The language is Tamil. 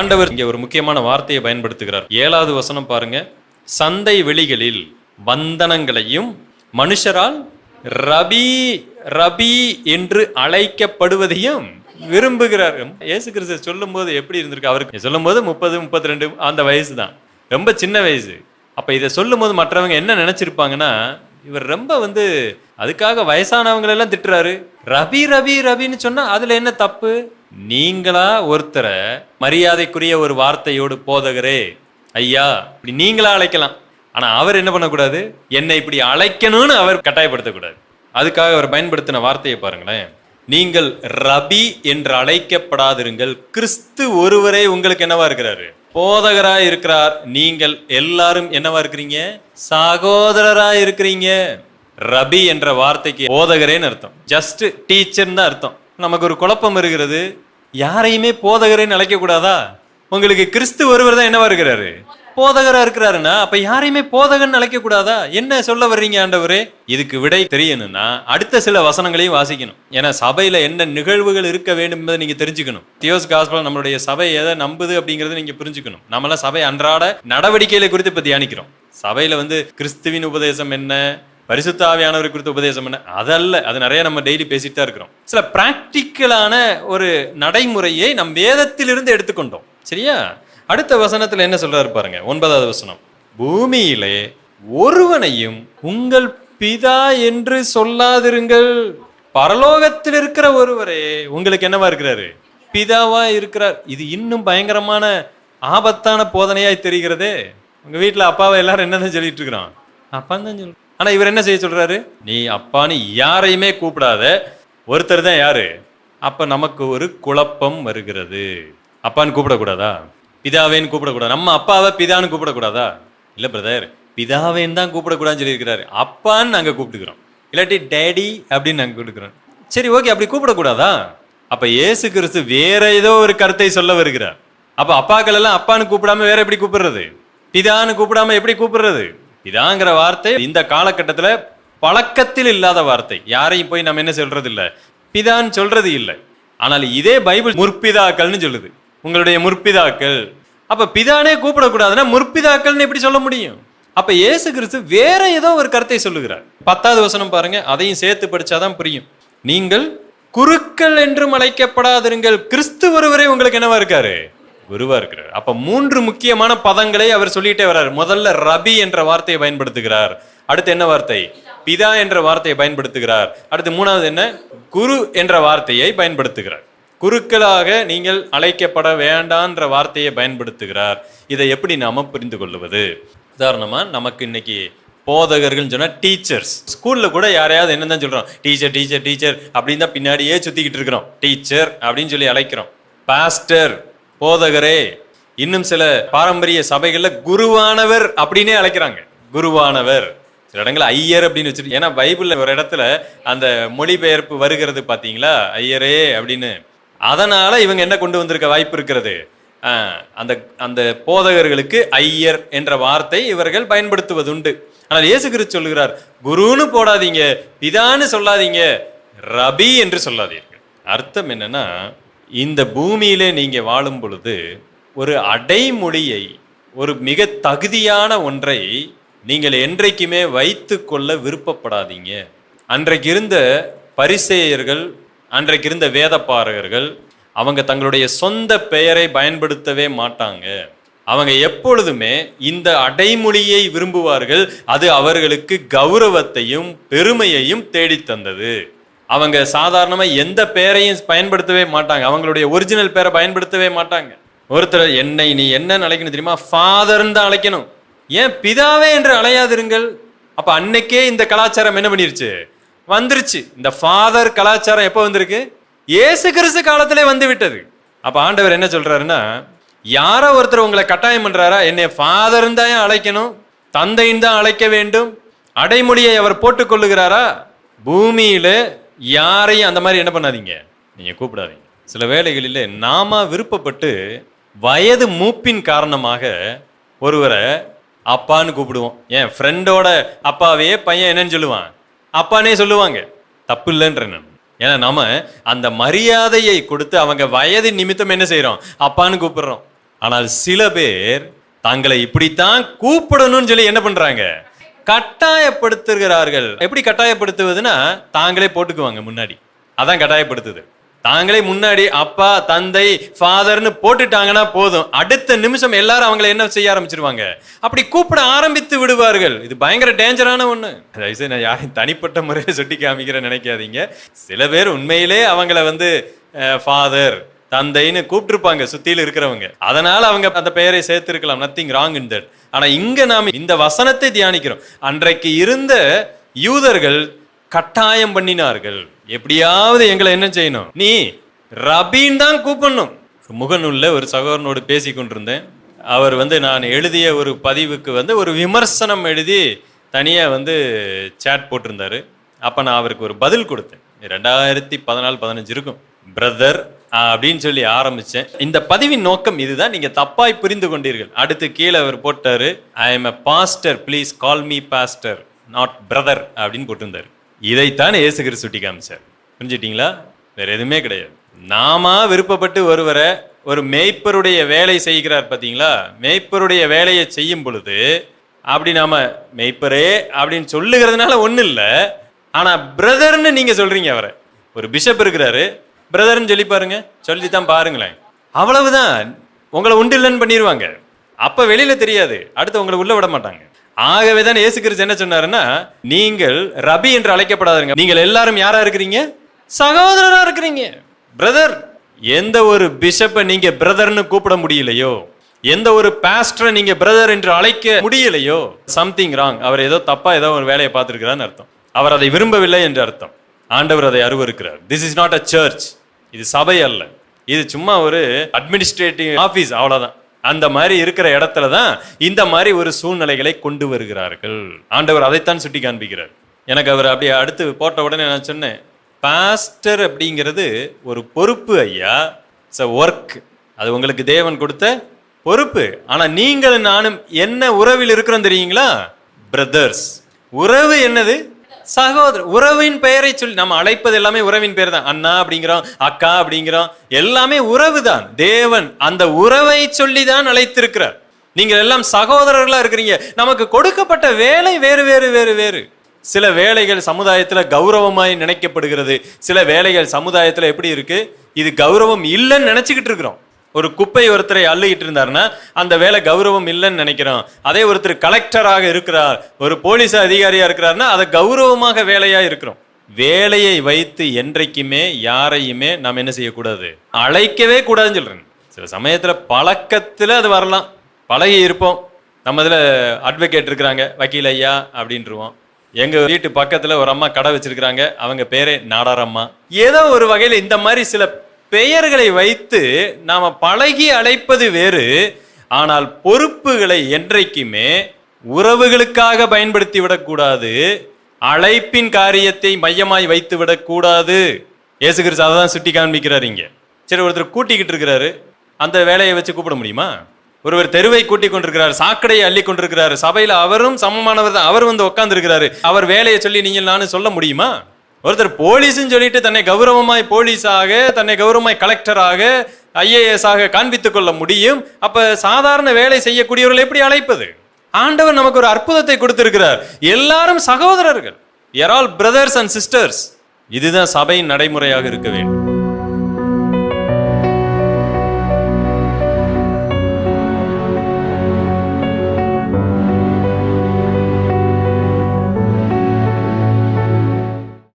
ஆண்டவர் இங்கே ஒரு முக்கியமான வார்த்தையை பயன்படுத்துகிறார். ஏழாவது வசனம் பாருங்க. சந்தை வெளிகளில் வந்தனங்களையும் மனுஷரால் ரபி ரபி என்று அழைக்கப்படுவதையும் விரும்புகிறார். இயேசு கிறிஸ்து சொல்லும்போது எப்படி இருந்திருக்கு? அவருக்கு சொல்லும்போது முப்பது முப்பத்தி ரெண்டு அந்த வயசு தான். ரொம்ப சின்ன வயசு. அப்போ இதை சொல்லும்போது மற்றவங்க என்ன நினைச்சிருப்பாங்கன்னா இவர் ரொம்ப வந்து அதுக்காக வயசானவங்களெல்லாம் திட்டுறாரு. ரபி ரபி ரபின்னு சொன்னால் அதில் என்ன தப்பு? நீங்களா ஒருத்தரை மரியாதைக்குரிய ஒரு வார்த்தையோடு போதகரே ஐயா இப்படி நீங்களா அழைக்கலாம். ஆனா அவர் என்ன பண்ணக்கூடாது? என்னை இப்படி அழைக்கணும்னு அவர் கட்டாயப்படுத்தக்கூடாது. அதுக்காக அவர் பயன்படுத்தின வார்த்தையை பாருங்களேன். நீங்கள் ரபி என்று அழைக்கப்படாதிருங்கள். கிறிஸ்து ஒருவரே உங்களுக்கு என்னவா இருக்கிறாரு? போதகரா இருக்கிறார். நீங்கள் எல்லாரும் என்னவா இருக்கிறீங்க? சகோதரரா இருக்கிறீங்க. ரபி என்ற வார்த்தைக்கு போதகரேன்னு அர்த்தம். ஜஸ்ட் டீச்சர்னு தான் அர்த்தம். நமக்கு ஒரு குழப்பம் இருக்கிறது யாரையுமே போதகரேன்னு நினைக்கக்கூடாதா உங்களுக்கு கிறிஸ்து ஒருவர் தான் என்னவா இருக்கிறாரு? போதகரா இருக்கிறாருன்னா அப்ப யாரையுமே போதகன் அழைக்க கூடாதா என்ன சொல்ல வர்றீங்க ஆண்டவரே? இதுக்கு விடை தெரியணும்னா அடுத்த சில வசனங்களையும் வாசிக்கணும். ஏன்னா சபையில என்ன நிகழ்வுகள் இருக்க வேண்டும் என்பதை நீங்க தெரிஞ்சுக்கணும். தியோஸ் காஸ்பல் நம்மளுடைய சபை எதை நம்புது அப்படிங்கறத நீங்க புரிஞ்சுக்கணும். நம்மளாம் சபை அன்றாட நடவடிக்கைகளை குறித்து இப்ப தியானிக்கிறோம். சபையில வந்து கிறிஸ்துவின் உபதேசம் என்ன? பரிசுத்த ஆவியானவர் குறித்த உபதேசம் என்ன? அதல்ல. அது நிறைய நம்ம டெய்லி பேசிட்டு தான் இருக்கிறோம். சில பிராக்டிக்கலான ஒரு நடைமுறையை நம் வேதத்திலிருந்து எடுத்துக்கொண்டோம். சரியா? அடுத்த வசனத்துல என்ன சொல்றாரு பாருங்க. ஒன்பதாவது வசனம். பூமியிலே ஒருவனையும் உங்கள் பிதா என்று சொல்லாதிருங்கள். பரலோகத்தில் இருக்கிற ஒருவரே உங்களுக்கு என்னவா இருக்கிறாரு? பிதாவா இருக்கிறார். இது இன்னும் பயங்கரமான ஆபத்தான போதனையாய் தெரிகிறதே. உங்க வீட்டில் அப்பாவை எல்லாரும் என்னதான் சொல்லிட்டு இருக்கிறான்? அப்பா தான் சொல்லுவோம் ஆனால் இவர் என்ன செய்ய சொல்கிறாரு நீ அப்பான்னு யாரையுமே கூப்பிடாத. ஒருத்தர் தான் யாரு? அப்போ நமக்கு ஒரு குழப்பம் வருகிறது. அப்பான்னு கூப்பிடக்கூடாதா? பிதாவேன்னு கூப்பிடக்கூடாது? நம்ம அப்பாவை பிதான்னு கூப்பிடக்கூடாதா? இல்லை பிரதர் பிதாவேன்னு தான் கூப்பிடக்கூடாதுன்னு சொல்லியிருக்கிறாரு. அப்பான்னு நாங்கள் கூப்பிட்டுக்கிறோம். இல்லாட்டி டேடி அப்படின்னு நாங்கள் கூப்பிட்டுக்கிறோம். சரி ஓகே அப்படி கூப்பிடக்கூடாதா? அப்போ இயேசு கிறிஸ்து வேற ஏதோ ஒரு கருத்தை சொல்ல வருகிறார். அப்போ அப்பாக்கள் எல்லாம் அப்பான்னு கூப்பிடாம வேற எப்படி கூப்பிடுறது? பிதான்னு கூப்பிடாம எப்படி கூப்பிடுறது? பிதாங்கிற வார்த்தை இந்த காலகட்டத்தில் பழக்கத்தில் இல்லாத வார்த்தை. யாரையும் போய் நம்ம என்ன சொல்றது இல்லை பிதான்னு சொல்றது இல்லை. ஆனால் இதே பைபிள் முற்பிதாக்கள்னு சொல்லுது. உங்களுடைய முற்பிதாக்கள். அப்ப பிதானே கூப்பிடக்கூடாதுன்னா முற்பிதாக்கள்னு எப்படி சொல்ல முடியும்? அப்ப இயேசு கிறிஸ்து வேற ஏதோ ஒரு கருத்தை சொல்லுகிறார். பத்தாவது வசனம் பாருங்க. அதையும் சேர்த்து படிச்சாதான் புரியும். நீங்கள் குருக்கள் என்றும் அழைக்கப்படாதிருங்கள். கிறிஸ்து ஒருவரே உங்களுக்கு என்னவா இருக்காரு? குருவா இருக்கிறார். அப்ப மூன்று முக்கியமான பதங்களை அவர் சொல்லிட்டே வர்றார். முதல்ல ரபி என்ற வார்த்தையை பயன்படுத்துகிறார். அடுத்து என்ன வார்த்தை? பிதா என்ற வார்த்தையை பயன்படுத்துகிறார். அடுத்து மூணாவது என்ன? குரு என்ற வார்த்தையை பயன்படுத்துகிறார். குருக்களாக நீங்கள் அழைக்கப்பட வேண்டான்ற வார்த்தையை பயன்படுத்துகிறார். இதை எப்படி நாம புரிந்து கொள்வது உதாரணமா நமக்கு இன்னைக்கு போதகர்கள் சொன்னா டீச்சர்ஸ். ஸ்கூல்ல கூட யாரையாவது என்ன தான் சொல்றோம். டீச்சர் டீச்சர் டீச்சர் அப்படின்னு தான் பின்னாடியே சுத்திக்கிட்டு இருக்கிறோம். டீச்சர் அப்படின்னு சொல்லி அழைக்கிறோம். பாஸ்டர் போதகரே இன்னும் சில பாரம்பரிய சபைகளில் குருவானவர் அப்படின்னே அழைக்கிறாங்க. குருவானவர். சில இடங்கள் ஐயர் அப்படின்னு வச்சிருக்கு ஏன்னா பைபிளில் ஒரு இடத்துல அந்த மொழிபெயர்ப்பு வருகிறது பார்த்தீங்களா ஐயரே அப்படின்னு. அதனால இவங்க என்ன கொண்டு வந்திருக்க வாய்ப்பு இருக்கிறது? அந்த அந்த போதகர்களுக்கு ஐயர் என்ற வார்த்தை இவர்கள் பயன்படுத்துவதுண்டு. ஆனால் இயேசு கிறிஸ்து சொல்லுகிறார் குருன்னு போடாதீங்க பிதான்னு சொல்லாதீங்க ரபி என்று சொல்லாதீர்கள். அர்த்தம் என்னன்னா இந்த பூமியிலே நீங்கள் வாழும் பொழுது ஒரு அடைமொழியை ஒரு மிக தகுதியான ஒன்றை நீங்கள் என்றைக்குமே வைத்து கொள்ள விருப்பப்படாதீங்க. அன்றைக்கு இருந்த பரிசேயர்கள் அன்றைக்கு இருந்த வேதப்பாரகர்கள் அவங்க தங்களுடைய சொந்த பெயரை பயன்படுத்தவே மாட்டாங்க. அவங்க எப்பொழுதுமே இந்த அடைமொழியை விரும்புவார்கள். அது அவர்களுக்கு கௌரவத்தையும் பெருமையையும் தேடித் தந்தது. அவங்க சாதாரணமாக எந்த பேரையும் பயன்படுத்தவே மாட்டாங்க. அவங்களுடைய ஒரிஜினல் பேரை பயன்படுத்தவே மாட்டாங்க. ஒருத்தர் என்னை நீ என்ன அழைக்கணும் தெரியுமா? ஃபாதர்னு தான் அழைக்கணும். ஏன் பிதாவே என்று அழையாதிருங்கள். அப்போ அன்னைக்கே இந்த கலாச்சாரம் என்ன பண்ணிருச்சு? வந்துருச்சு. இந்த ஃபாதர் கலாச்சாரம் எப்போ வந்திருக்கு? ஏசு கிறிஸ்து காலத்திலே வந்து விட்டது. அப்போ ஆண்டவர் என்ன சொல்றாருன்னா யாரோ ஒருத்தர் உங்களை கட்டாயம் பண்ணுறாரா என்னை ஃபாதர்னு தான் ஏன் அழைக்கணும்? தந்தைன்னு தான் அழைக்க வேண்டும்? அடைமொழியை அவர் போட்டுக்கொள்ளுகிறாரா பூமியில யாரையும் அந்த மாதிரி என்ன பண்ணாதீங்க. நீங்கள் கூப்பிடாதீங்க. சில வேளைகளில் நாம விருப்பப்பட்டு வயது மூப்பின் காரணமாக ஒருவரை அப்பான்னு கூப்பிடுவோம். ஏன் ஃப்ரெண்டோட அப்பாவையே பையன் என்னன்னு சொல்லுவான். அப்பானே சொல்லுவாங்க. தப்பு இல்லைன்ற நான். ஏன்னா நாம அந்த மரியாதையை கொடுத்து அவங்க வயது நிமித்தம் என்ன செய்கிறோம் அப்பான்னு கூப்பிடுறோம். ஆனால் சில பேர் தங்களை இப்படித்தான் கூப்பிடணும்னு சொல்லி என்ன பண்ணுறாங்க கட்டாயப்படுத்துகிறார்கள். எப்படி கட்டாயப்படுத்துவதுன்னா தாங்களே போட்டுக்குவாங்க முன்னாடி. அதான் கட்டாயப்படுத்துது. தாங்களே முன்னாடி அப்பா தந்தை ஃபாதர்னு போட்டுட்டாங்கன்னா போதும். அடுத்த நிமிஷம் எல்லாரும் அவங்கள என்ன செய்ய ஆரம்பிச்சிருவாங்க? அப்படி கூப்பிட ஆரம்பித்து விடுவார்கள். இது பயங்கர டேஞ்சரான ஒன்று தயவுசெய்து நான் யாரையும் தனிப்பட்ட முறையில் சுட்டி காமிக்கிறேன் நினைக்காதீங்க. சில பேர் உண்மையிலே அவங்கள வந்து ஃபாதர் தந்தைன்னு கூப்பிட்டுருப்பாங்க சுத்தியில் இருக்கிறவங்க. அதனால அவங்க அந்த பெயரை சேர்த்திருக்கலாம். நத்திங் ராங் இன் தட் ஆனா இங்க நாம இந்த வசனத்தை தியானிக்கிறோம். அன்றைக்கு இருந்த யூதர்கள் கட்டாயம் பண்ணினார்கள். எப்படியாவது எங்களை என்ன செய்யணும்? நீ ரபீன் தான் கூப்பிடணும். முகநூல்ல ஒரு சகோதரனோடு பேசி கொண்டிருந்தேன். அவர் வந்து நான் எழுதிய ஒரு பதிவுக்கு வந்து ஒரு விமர்சனம் எழுதி தனியாக வந்து சேட் போட்டிருந்தாரு. அப்போ நான் அவருக்கு ஒரு பதில் கொடுத்தேன். ரெண்டாயிரத்தி பதினாலு பதினஞ்சு இருக்கும். பிரதர் அப்படின்னு சொல்லி ஆரம்பிச்சேன். இந்த பதிவின் நோக்கம் இதுதான். நீங்க தப்பாய் புரிந்து கொண்டீர்கள். அடுத்து கீழே அவர் போட்டாரு I am a pastor please call me pastor not brother அப்படின்னு போட்டிருந்தார். இதைத்தான் ஏசுகிற சுட்டி காமிச்சார். புரிஞ்சுட்டீங்களா? வேற எதுவுமே கிடையாது. நாம விருப்பப்பட்டு ஒருவரை ஒரு மேய்ப்பருடைய வேலை செய்கிறார் பார்த்தீங்களா மேய்ப்பருடைய வேலையை செய்யும் பொழுது அப்படி நாம மேய்ப்பரே அப்படின்னு சொல்லுகிறதுனால ஒன்றும் இல்லை ஆனால் பிரதர்னு நீங்கள் சொல்கிறீங்க அவரை. ஒரு பிஷப் இருக்கிறாரு பிரதர்னு சொல்லி பாருங்க சொல்லி தான் பாருங்களேன். அவ்வளவுதான். உங்களை உண்டு இல்லைன்னு பண்ணிடுவாங்க அப்போ வெளியில் தெரியாது. அடுத்து உங்களை உள்ள விட மாட்டாங்க. ஆகவே தான் ஏசு கிறிஸ்து என்ன சொன்னாருன்னா நீங்கள் ரபி என்று அழைக்கப்படாதீங்க. நீங்கள் எல்லாரும் யாரா இருக்கிறீங்க? சகோதரரா இருக்கிறீங்க. பிரதர் எந்த ஒரு பிஷப்பை நீங்க பிரதர்னு கூப்பிட முடியலையோ எந்த ஒரு பாஸ்டரை நீங்க பிரதர் என்று அழைக்க முடியலையோ சம்திங் ராங் அவர் ஏதோ தப்பா ஏதோ ஒரு வேலையை பார்த்துருக்கிறான்னு அர்த்தம். அவர் அதை விரும்பவில்லை என்று அர்த்தம். ஆண்டவர் அதை அருவருக்கிறார். This is not a church இது சபை அல்ல. இது சும்மா ஒரு அட்மினிஸ்ட்ரேட்டிவ் ஆஃபீஸ் அவ்வளோதான் அந்த மாதிரி இருக்கிற இடத்துல தான் இந்த மாதிரி ஒரு சூழ்நிலைகளை கொண்டு வருகிறார்கள். ஆண்டவர் அதைத்தான் சுட்டி காண்பிக்கிறார். எனக்கு அவர் அப்படியே அடுத்து போட்ட உடனே நான் சொன்னேன் பாஸ்டர் அப்படிங்கிறது ஒரு பொறுப்பு ஐயா. இட்ஸ் அ ஒர்க் அது உங்களுக்கு தேவன் கொடுத்த பொறுப்பு. ஆனால் நீங்கள் நானும் என்ன உறவில் இருக்கிறோம் தெரியுங்களா? பிரதர்ஸ் உறவு என்னது? சகோதரர் உறவின் பெயரை சொல்லி நம்ம அழைப்பது எல்லாமே உறவின் பெயர் தான். அண்ணா அப்படிங்கிறோம் அக்கா அப்படிங்கிறோம் எல்லாமே உறவு தான். தேவன் அந்த உறவை சொல்லி தான் அழைத்திருக்கிறார். நீங்கள் எல்லாம் சகோதரர்களாக இருக்கிறீங்க. நமக்கு கொடுக்கப்பட்ட வேலை வேறு வேறு வேறு வேறு. சில வேலைகள் சமுதாயத்தில் கௌரவமாய் நினைக்கப்படுகிறது. சில வேலைகள் சமுதாயத்தில் எப்படி இருக்கு? இது கௌரவம் இல்லைன்னு நினச்சிக்கிட்டு இருக்கிறோம். ஒரு குப்பை ஒருத்தரை அள்ளிக்கிட்டு இருந்தாருன்னா அந்த வேலை கௌரவம் இல்லைன்னு நினைக்கிறோம். அதே ஒருத்தர் கலெக்டராக இருக்கிறார் ஒரு போலீஸ் அதிகாரியா இருக்கிறாருன்னா அதை கௌரவமாக வேலையா இருக்கிறோம். வேலையை வைத்து என்றைக்குமே யாரையுமே நாம் என்ன செய்யக்கூடாது? அழைக்கவே கூடாதுன்னு சொல்றேன். சில சமயத்துல பழக்கத்துல அது வரலாம். பழகி இருப்போம். நம்ம இதில் அட்வொகேட் இருக்கிறாங்க வக்கீல் ஐயா அப்படின்ட்டுருவோம் எங்கள் வீட்டு பக்கத்தில் ஒரு அம்மா கடை வச்சிருக்கிறாங்க. அவங்க பேரே நாடாரம்மா ஏதோ ஒரு வகையில் இந்த மாதிரி சில பெயர்களை வைத்து நாம் பழகி அழைப்பது வேறு ஆனால் பொறுப்புகளை என்றைக்குமே உறவுகளுக்காக பயன்படுத்தி விடக்கூடாது அழைப்பின் காரியத்தை மையமாய் வைத்து விடக்கூடாது இயேசு கிறிஸ்து அதை தான் சுட்டி காண்பிக்கிறார் இங்கே. சரி ஒருத்தர் கூட்டிக்கிட்டு இருக்கிறாரு. அந்த வேலையை வச்சு கூப்பிட முடியுமா? ஒருவர் தெருவை கூட்டி கொண்டிருக்கிறார் சாக்கடையை அள்ளி கொண்டிருக்கிறார். சபையில் அவரும் சமமானவர் தான். அவர் வந்து உட்காந்துருக்கிறாரு அவர் வேலையை சொல்லி நீங்கள் நானும் சொல்ல முடியுமா? ஒருத்தர் போலீஸ்ன்னு சொல்லிட்டு தன்னை கௌரவமாய் போலீஸாக தன்னை கௌரவமாய் கலெக்டராக ஐஏஎஸ் ஆக காண்பித்துக் கொள்ள முடியும். அப்ப சாதாரண வேலை செய்யக்கூடியவர்கள் எப்படி அழைப்பது? ஆண்டவர் நமக்கு ஒரு அற்புதத்தை கொடுத்திருக்கிறார். எல்லாரும் சகோதரர்கள். ஆல் பிரதர்ஸ் அண்ட் சிஸ்டர்ஸ் இதுதான் சபையின் நடைமுறையாக இருக்க வேண்டும்.